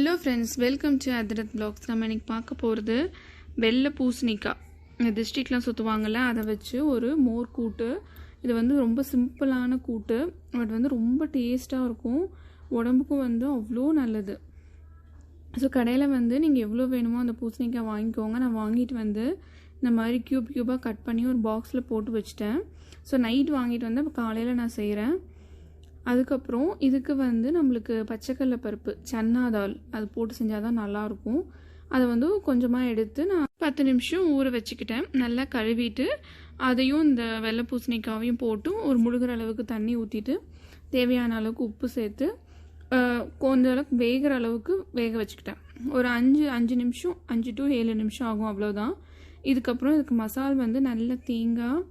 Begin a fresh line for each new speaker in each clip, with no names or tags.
Hello friends welcome to Athirath blogs நம்ம இன்றைக்கி பார்க்க போகிறது வெள்ளை பூசணிக்காய். இந்த டிஸ்ட்ரிக்ட்லாம் சுற்றுவாங்கள்ல அதை வச்சு ஒரு மோர் கூட்டு. இது வந்து ரொம்ப சிம்பிளான கூட்டு. பட் வந்து ரொம்ப டேஸ்ட்டாக இருக்கும். உடம்புக்கும் வந்து அவ்வளோ நல்லது. ஸோ கடையில் வந்து நீங்கள் எவ்வளோ வேணுமோ அந்த பூசணிக்காய் வாங்கிக்கோங்க. நான் வாங்கிட்டு வந்து இந்த மாதிரி க்யூப் க்யூபாக கட் பண்ணி ஒரு பாக்ஸில் போட்டு வச்சுட்டேன். ஸோ நைட் வாங்கிட்டு வந்து அப்போ காலையில் நான் செய்கிறேன் அதுக்கப்புறம் இதுக்கு வந்து நம்மளுக்கு பச்சைக்கடல பருப்பு சன்னா தால் அது போட்டு செஞ்சால் தான் நல்லாயிருக்கும். அதை வந்து கொஞ்சமாக எடுத்து நான் பத்து நிமிஷம் ஊற வச்சுக்கிட்டேன். நல்லா கழுவிட்டு அதையும் இந்த வெள்ளை பூசணிக்காவையும் போட்டு ஒரு முழுகிற அளவுக்கு தண்ணி ஊற்றிட்டு தேவையான அளவுக்கு உப்பு சேர்த்து கொஞ்ச அளவுக்கு வேகிற அளவுக்கு வேக வச்சுக்கிட்டேன். ஒரு அஞ்சு அஞ்சு நிமிஷம் அஞ்சு டு ஏழு நிமிஷம் ஆகும் அவ்வளோதான் இதுக்கப்புறம் இதுக்கு மசால் வந்து நல்ல தேங்காய்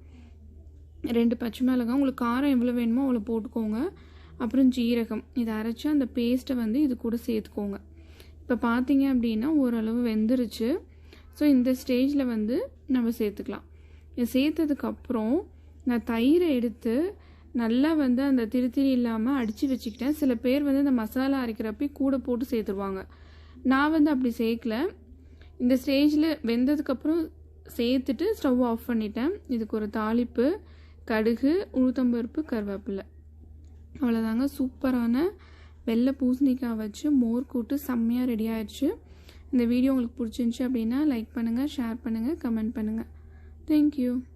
ரெண்டு பச்சை மிளகாய் உங்களுக்கு காரம் எவ்வளோ வேணுமோ அவ்வளோ போட்டுக்கோங்க. அப்புறம் ஜீரகம். இதை அரைச்சி அந்த பேஸ்ட்டை வந்து இது கூட சேர்த்துக்கோங்க. இப்போ பார்த்தீங்க அப்படின்னா ஓரளவு வெந்துருச்சு. ஸோ இந்த ஸ்டேஜில் வந்து நம்ம சேர்த்துக்கலாம். இதை சேர்த்ததுக்கப்புறம் நான் தயிரை எடுத்து நல்லா வந்து அந்த திருத்திரி இல்லாமல் அடித்து வச்சுக்கிட்டேன். சில பேர் வந்து இந்த மசாலா அரைக்கிறப்ப கூட போட்டு சேர்த்துருவாங்க. நான் வந்து அப்படி சேர்க்கல. இந்த ஸ்டேஜில் வெந்ததுக்கப்புறம் சேர்த்துட்டு ஸ்டவ் ஆஃப் பண்ணிட்டேன். இதுக்கு ஒரு தாளிப்பு. கடுகு உளுத்தம்பருப்பு கருவேப்பிலை. அவ்வளோதாங்க சூப்பரான வெள்ளை பூசணிக்காய் வச்சு மோர் கூட்டு செம்மையாக ரெடி ஆயிடுச்சு இந்த வீடியோ உங்களுக்கு பிடிச்சிருந்துச்சி அப்படின்னா லைக் பண்ணுங்கள் ஷேர் பண்ணுங்கள் கமெண்ட் பண்ணுங்கள் தேங்க்யூ